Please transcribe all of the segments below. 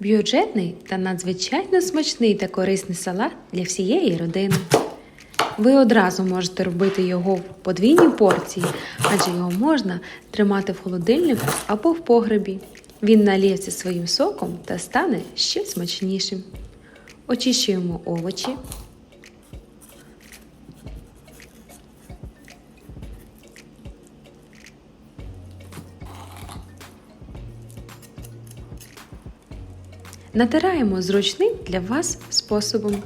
Бюджетний та надзвичайно смачний та корисний салат для всієї родини. Ви одразу можете робити його в подвійній порції, адже його можна тримати в холодильнику або в погребі. Він наліється своїм соком та стане ще смачнішим. Очищуємо овочі. Натираємо зручним для вас способом.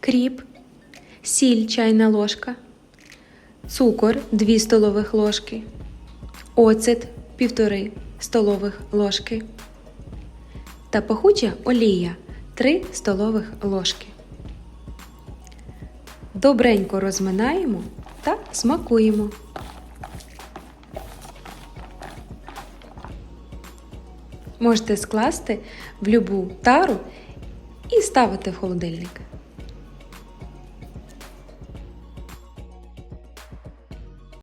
Кріп, сіль чайна ложка, цукор 2 столових ложки, оцет 1,5 столових ложки та пахуча олія 3 столових ложки. Добренько розминаємо та смакуємо. Можете скласти в любу тару і ставити в холодильник.